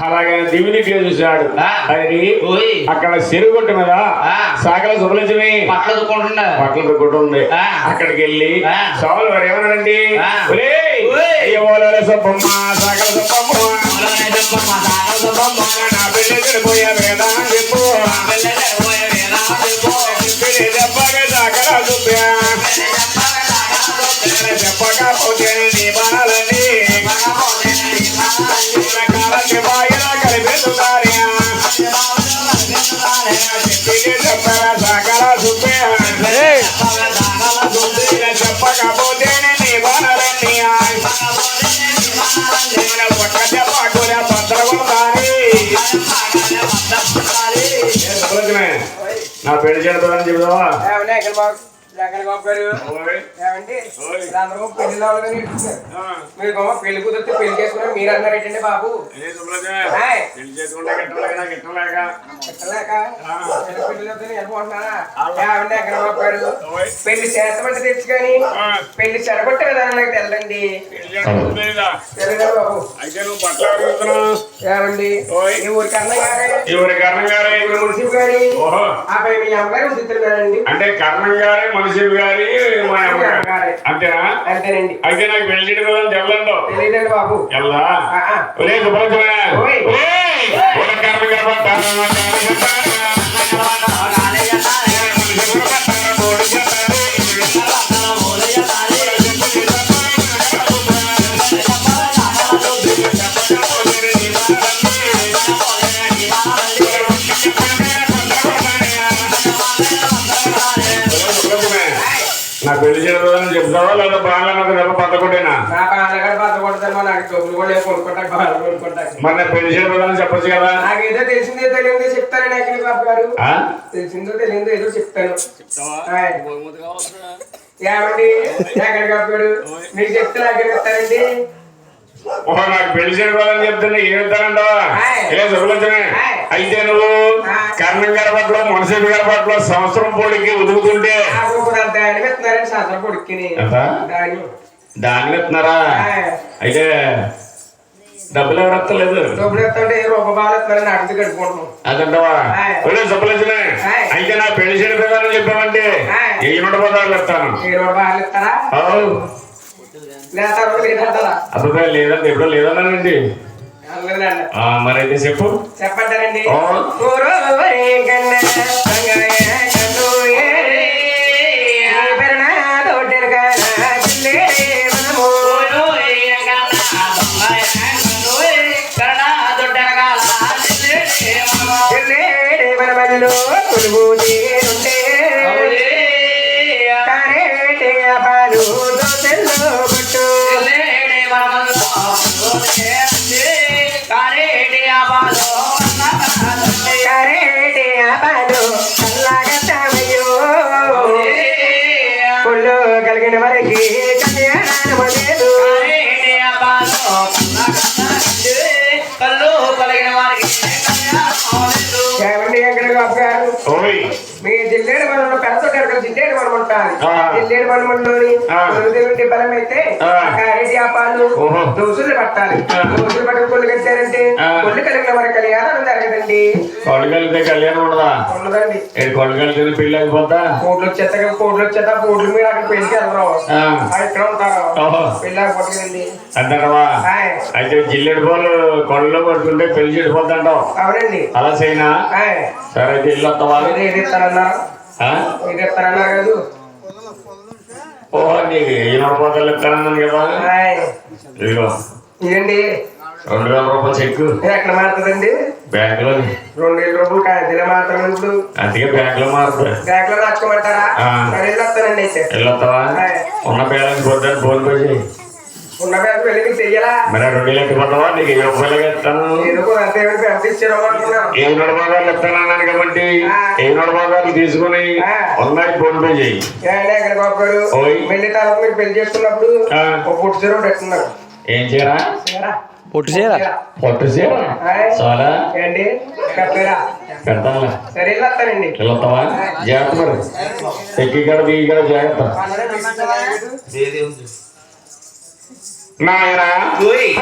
అలాగే దివిని చూశాడు. అది ఓయ్ అక్కడ చెరుగొట్టు మీద ఆ. సాగల సుబలక్ష్మి పట్ల దుక్కుంటున్నా పట్ల దుక్కుంటూ ఉంది ఆ. అక్కడికి వెళ్ళి ఆ. సోమలు వారు. అయ్యో ఓలే సొప్పమ్మ సాగల సొప్పమ్మ నా పెళ్ళి చెడిపోయే నా పెళ్ళి చేద్దామని చెబుదావా? గారు. ఏమండి? ఓయ్. అందరూ పెళ్ళి పెళ్ళి కుదిరితే పెళ్ళి చేసుకున్నారు. మీరు అన్నారు ఏంటండి బాబు. పెళ్ళి చేసుకుంటే గిట్టలేక గిట్టలేక ఎక్కలేక పెళ్ళి వెళ్ళిపోతున్నారా ఏమండి గారు? చేస్తామంటే తెచ్చు కానీ. పెళ్ళి చెడగొట్టే విధానం నాకు తెల్లండి అయితే నువ్వు బట్టలు ఏమండి? ఓయ్. ఈ ఊరికి అన్నయ్య గారే? గారే? మున్సిపల్ గారి? ఓహో. ఆ పై మీ అమ్మగారు అంటే కర్ణం గారే మనిషి గారి. అంతేనా? అంతేనండి. అయితే నాకు చేయడం కదా తెల్లండో తెలియదండి బాబు. ఎల్లా. ఒరే నా పెళ్ళి చేయడం చెప్తావా? లేదా బాగా నాకు దెబ్బ పట్టకుంటేనా నా బాధగాడు బాధ కొడతాను నాకు డబ్బులు కూడా లేవు కొనుక్కుంటాకు బాధ కొనుక్కుంటాకు మరి నా పెళ్ళి చేయడం చెప్పచ్చు కదా? నాకేదో తెలిసిందో తెలియదో చెప్తానండి అఖిల బాబు గారు. ఆ? తెలిసిందో తెలియదో ఏదో చెప్తాను. ఏమండి? ఎక్కడ బాబు గారు మీరు చెప్తే నాకేం చెప్తారండి? ఓహో నాకు పెళ్ళి చేయడం చెప్తున్నా ఏమిస్తానంటావా. ఏ ఆయ్. అయితే నువ్వు. కర్ణం గారి పట్ల మనిషి గారి పట్ల సంవత్సరం పొడికి ఉదుకుతుంటే దాని. ఎత్తున్నారా. అయితే డబ్బులు ఎవరు ఎత్తలేదు? డబ్బులు ఎత్తుంటే బాగా అడిగి కట్టుకుంటున్నాం అదంటావా. అయితే నా పెళ్ళి చేయడం చెప్పామంటే. ఏ నూట పదాలు ఎత్తాను. ఏ రూప బాగా ఇస్తారా అవు లేదా లేదంటారా అబ్బాయి లేదంటే ఎప్పుడో లేదన్నానండి. లేదండి మరైతే చెప్పు. చెప్పంటారండి. ఓ. ఓరోవరే మీ జిల్లేడు మనలో పెద్ద ఎక్కడ జిల్లేడు మనం ఉంటారు. జిల్లేడు బలం అయితే ఆ. కారెటి ఆపాలు. దోసులు పట్టాలి. దోసులు కట్టారంటే కలిగిన వారి కళ్యాణం జరగదండి. కొళ్ళు కలిగితే కళ్యాణం ఉండదా? ఉండదండి. కొళ్ళు కలిగితే పెళ్ళి అయిపోతా కోట్లు వచ్చేస్తా కోట్లు వచ్చేస్తా కోట్లు మీరు అక్కడ పెళ్ళికి ఇక్కడ ఉంటారు అంటావా ఆయ్. అయితే జిల్లెడు పాలు కొళ్ళలో పడుతుంటే పెళ్ళి చెడిపోద్దంటావు అవునండి. అలా చేయనా? ఆయ్. సరే అయితే ఇల్లు వస్తావా మీరు ఏది ఇస్తారన్నారు ఆ? మీరు ఇస్తారన్నారు కాదు? ఓహో నీకు ఏ నడపోతలు ఇస్తానన్నాను కదా. ఇదిగో ఇదండి. రెండు వేల రూపాయలు చెక్కు. ఇది ఎక్కడ మారుతుందండి? బ్యాంకులో రెండు వేల రూపాయలు కాగితాలే మాత్రం ఇప్పుడు? అందుకే బ్యాంకులో మారుతుంది బ్యాంక్లో రాసుకోమంటారా వెళ్ళొస్తానండి అయితే. ఉన్న బ్యాలెన్స్ పొద్దున్న ఫోన్ పే చేయి. ఉన్న బ్యాంక్ వెళ్ళి చెయ్యాలా? మరి రెండు వేలు ఎట్టుకుంటావా నీకు ఏ రూపాయలు ఇస్తాను ఏదో కూడా అంతే బ్యాంక్ ఏ నడభాగాలు ఇస్తానన్నాను కాబట్టి ఏ నడభాగాలు తీసుకుని. ఉన్నాయి ఫోన్ పే చేయి. మీరు పెళ్ళి. ఒక పుట్టు పెట్టుకున్నారు. ఏం? పొట్టు చీర? చేయరా? పొట్టు చీర? ఆయ్. చాలా. ఏండి కట్టలేరా పెడతానులే సరే వెళ్ళొస్తానండి వెళ్ళొస్తావా జాగ్రత్త మరి. ఎక్కి కాడ దిగి కాడ జాగ్రత్త. నాయనా.